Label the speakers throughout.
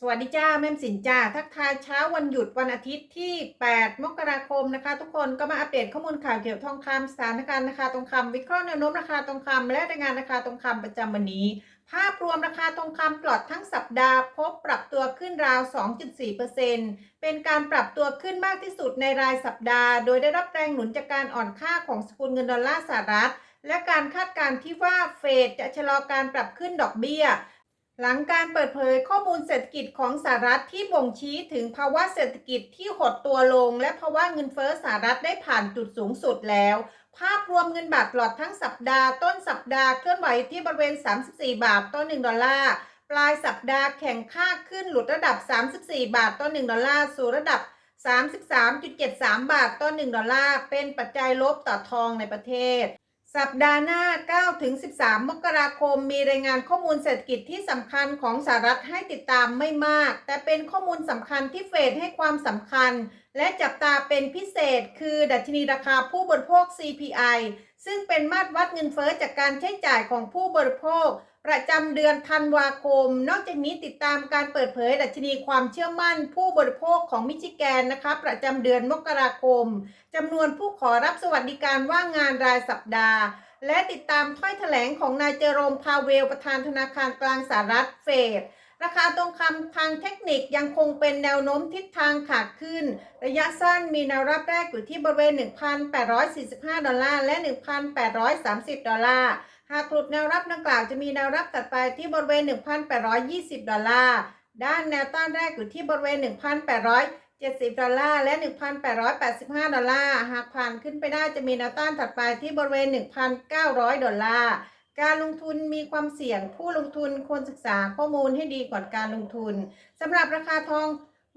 Speaker 1: สวัสดีจ้าแม่มสินจ้าทักทายเช้าวันหยุดวันอาทิตย์ที่ 8 มกราคมนะคะ ทุกคนก็มาอัปเดตข้อมูลข่าวเกี่ยวกับทองคำสถานการณ์ราคาทองคำวิเคราะห์แนวโน้มราคาทองคำและรายงานราคาทองคำประจำวันนี้ ภาพรวมราคาทองคำปลอดทั้งสัปดาห์ พบปรับตัวขึ้นราว 2.4%เป็นการปรับตัวขึ้นมากที่สุดในรายสัปดาห์ โดยได้รับแรงหนุนจากการอ่อนค่าของสกุลเงินดอลลาร์สหรัฐ และการคาดการณ์ที่ว่าเฟดจะชะลอการปรับขึ้นดอกเบี้ย หลังการเปิดเผยข้อมูลเศรษฐกิจของสหรัฐที่บ่งชี้ถึงภาวะเศรษฐกิจที่หดตัวลง และภาวะเงินเฟ้อสหรัฐได้ผ่านจุดสูงสุดแล้ว ภาพรวมเงินบาทตลอดทั้งสัปดาห์ต้นสัปดาห์เคลื่อนไหวที่บริเวณ 34 บาทต่อ1ดอลลาร์ปลายสัปดาห์แข่งค่าขึ้นหลุดระดับ 34 บาทต่อ1ดอลลาร์สู่ระดับ 33.73 บาทต่อ1ดอลลาร์เป็นปัจจัยลบต่อทองในประเทศ สัปดาห์หน้า 9-13 มกราคม มีรายงานข้อมูลเศรษฐกิจที่สำคัญของสหรัฐให้ติดตามไม่มาก แต่เป็นข้อมูลสำคัญที่เฟดให้ความสำคัญ และจับตาเป็นพิเศษคือดัชนีราคาผู้บริโภค CPI ซึ่งเป็นมาตรวัดเงินเฟ้อจากการใช้จ่ายของผู้บริโภค ประจำเดือนธันวาคม นอกจากนี้ติดตามการเปิดเผยดัชนีความเชื่อมั่น ผู้บริโภคของมิชิแกนนะคะ ประจำเดือนมกราคมจำนวนผู้ขอรับสวัสดิการว่างงานรายสัปดาห์ และติดตามถ้อยแถลงของนายเจอโรมพาเวลประธานธนาคารกลางสหรัฐเฟด ราคาทองคำทางเทคนิคยังคงเป็นแนวโน้มทิศทางขาขึ้น ระยะสั้นมีแนวรับแรกอยู่ที่บริเวณ 1,845 ดอลลาร์และ 1,830 ดอลลาร์ หากหลุดแนวรับดังกล่าวจะมีแนวรับตัดไปที่บริเวณ 1,820 ดอลลาร์ ด้านแนวต้านแรกอยู่ที่บริเวณ 1,870 ดอลลาร์ และ 1,885 ดอลลาร์ หากผ่านขึ้นไปได้จะมีแนวต้านถัดไปที่บริเวณ 1,900 ดอลลาร์ การลงทุนมีความเสี่ยงผู้ลงทุนควรศึกษาข้อมูลให้ดีก่อนการลงทุนสำหรับราคาทอง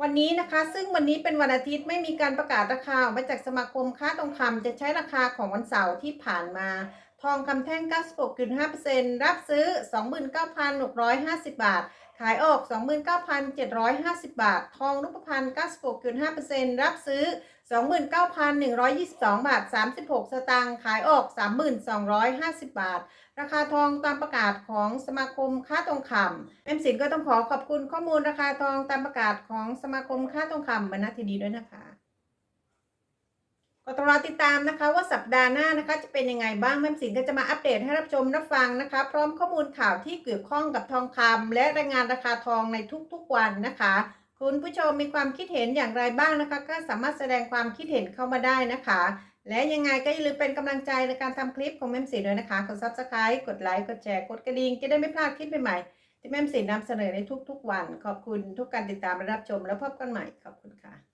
Speaker 1: วันนี้นะคะ ซึ่งวันนี้เป็นวันอาทิตย์ไม่มีการประกาศราคาออกมาจากสมาคมค้าทองคำจะใช้ราคาของวันเสาร์ที่ผ่านมา ทองคำแท่ง 96.5%รับซื้อ 29,650 บาท ขายออก 29,750 บาท ทองรูปพรรณ96.5%รับซื้อ 29,122 บาท 36 สตางค์ ขายออก 3,250 บาท ราคาทองตามประกาศของสมาคมค้าทองคำเอ็มสินก็ต้องขอขอบคุณข้อมูลราคาทองตามประกาศของสมาคมค้าทองคำบรรณาทีดีด้วยนะคะ ต้องรอติดตามนะคะว่าสัปดาห์หน้านะคะจะเป็นยังไงบ้างแม่สินก็จะมาอัปเดตให้รับชมรับฟังนะคะ พร้อมข้อมูลข่าวที่เกี่ยวข้องกับทองคำและรายงานราคาทองในทุกๆวันนะคะ คุณผู้ชมมีความคิดเห็นอย่างไรบ้างนะคะ ก็สามารถแสดงความคิดเห็นเข้ามาได้นะคะ และยังไงก็อย่าลืมเป็นกำลังใจในการทำคลิปของแม่สินด้วยนะคะกด subscribe กดไลค์กดแชร์กดกระดิ่งจะได้ไม่พลาดคลิปใหม่ๆที่แม่สินนำเสนอในทุกๆวัน ขอบคุณทุกการติดตามและรับชม แล้วพบกันใหม่ขอบคุณค่ะ